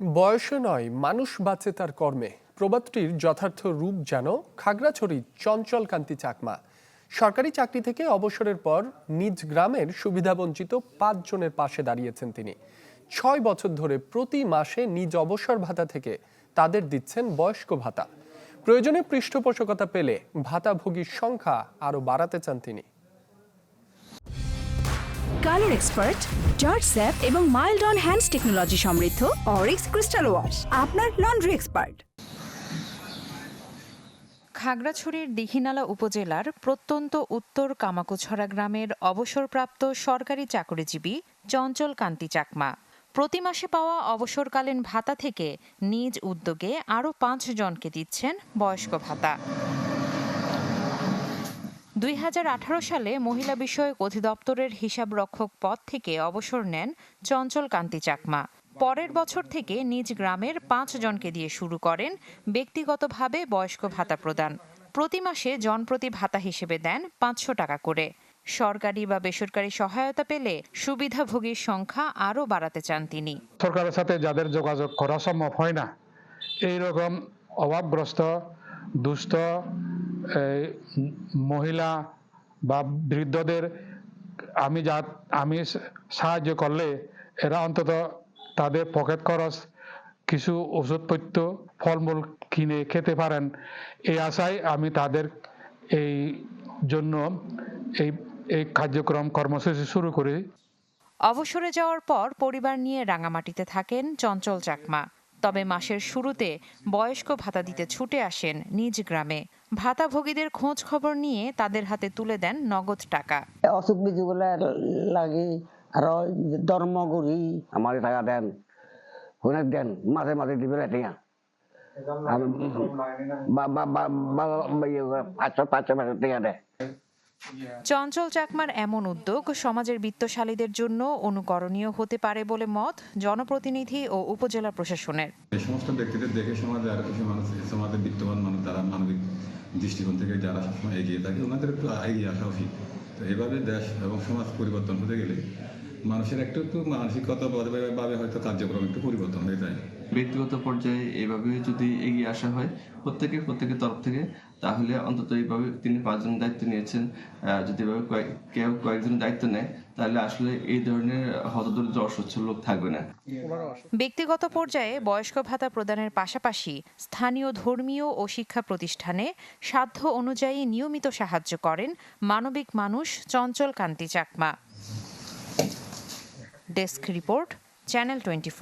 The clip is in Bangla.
বয়সে নয়, মানুষ বাঁচে তার কর্মে। প্রবাদটির যথার্থ রূপ যেন খাগড়াছড়ি চঞ্চল কান্তি চাকমা। সরকারি চাকরি থেকে অবসরের পর নিজ গ্রামের সুবিধাবঞ্চিত পাঁচজনের পাশে দাঁড়িয়েছেন তিনি। ছয় বছর ধরে প্রতি মাসে নিজ অবসর ভাতা থেকে তাদের দিচ্ছেন বয়স্ক ভাতা। প্রয়োজনে পৃষ্ঠপোষকতা পেলে ভাতাভোগীর সংখ্যা আরও বাড়াতে চান তিনি। কালার এক্সপার্ট জর্জ স্যাপ এবং মাইল্ড অন হ্যান্ডস টেকনোলজি সমৃদ্ধ অরিক্স ক্রিস্টাল ওয়াশ, আপনার লন্ড্রি এক্সপার্ট। খাগড়াছড়ির দিঘিনালা উপজেলার প্রত্যন্ত উত্তর কামাকুছড়া গ্রামের অবসরপ্রাপ্ত সরকারি চাকরিজীবী চঞ্চল কান্তি চাকমা। প্রতি মাসে পাওয়া অবসরকালীন ভাতা থেকে নিজ উদ্যোগে আরও পাঁচজনকে দিচ্ছেন বয়স্ক ভাতা। দুই হাজার আঠারো সালে মহিলা বিষয়ক অধিদপ্তরের হিসাব রক্ষক পদ থেকে অবসর নেন চঞ্চল কান্তি চাকমা। পরের বছর থেকে নিজ গ্রামের পাঁচ জনকে দিয়ে শুরু করেন ব্যক্তিগতভাবে বয়স্ক ভাতা প্রদান। প্রতি মাসে জনপ্রতি ভাতা হিসেবে দেন পাঁচশো টাকা করে। সরকারি বা বেসরকারি সহায়তা পেলে সুবিধাভোগীর সংখ্যা আরও বাড়াতে চান তিনি। সরকারের সাথে যাদের যোগাযোগ করা সম্ভব হয় না এই রকম অভাবগ্রস্ত দুস্থ মহিলা বা বৃদ্ধদের আমি যা, আমি সাহায্য করলে এরা অন্তত তাদের পকেট খরচ, কিছু ওষুধপত্র, ফলমূল কিনে খেতে পারেন। এই আশায় আমি তাদের এই জন্য এই এই কার্যক্রম কর্মসূচি শুরু করি। অবসরে যাওয়ার পর পরিবার নিয়ে রাঙামাটিতে থাকেন চঞ্চল চাকমা। তবে মাসের শুরুতে বয়স্ক ভাতা দিতে ছুটে আসেন নিজ গ্রামে। ভাতাভোগীদের খোঁজ খবর নিয়ে তাদের হাতে তুলে দেন নগদ টাকা। অসুখ বিসুখগুলো লাগে আর ধর্ম করি। আমার টাকা দেন অনেক দেন মাঝে মাঝে দিবে টিয়া দেয় চঞ্চল চাকমার এমন উদ্যোগ সমাজের বিত্তশালীদের জন্য অনুকরণীয় হতে পারে বলে মত জনপ্রতিনিধি ও উপজেলা প্রশাসনের। এই সমস্ত ব্যক্তিদের দেখে সমাজে আরও কিছু মানুষ সমাজে বিত্তবান মানুষ যারা মানবিক দৃষ্টিকোণ থেকে যারা সবসময় এগিয়ে থাকে। ওনাদের একটু এগিয়ে আসা উচিত। তো এভাবে দেশ এবং সমাজ পরিবর্তন হতে গেলে মানুষের একটু একটু মানসিকতা ভাবে হয়তো কার্যক্রম একটু পরিবর্তন হয়ে যায়। ব্যক্তিগত পর্যায়ে এইভাবে যদি এগিয়ে আসা হয় প্রত্যেকের প্রত্যেকের তরফ থেকে তাহলে অন্তত এইভাবে তিনি পাঁচজন দায়িত্ব নিয়েছেন। যদি এভাবে কয়েক কেউ কয়েকজন দায়িত্ব নেয় তাহলে আসলে এই ধরনের হতদরিদ্র অসচ্ছল লোক থাকবে না। ব্যক্তিগত পর্যায়ে বয়স্ক ভাতা প্রদানের পাশাপাশি স্থানীয় ধর্মীয় ও শিক্ষা প্রতিষ্ঠানে সাধ্য অনুযায়ী নিয়মিত সাহায্য করেন মানবিক মানুষ Chanchal Kanti Chakma. Desk report channel twenty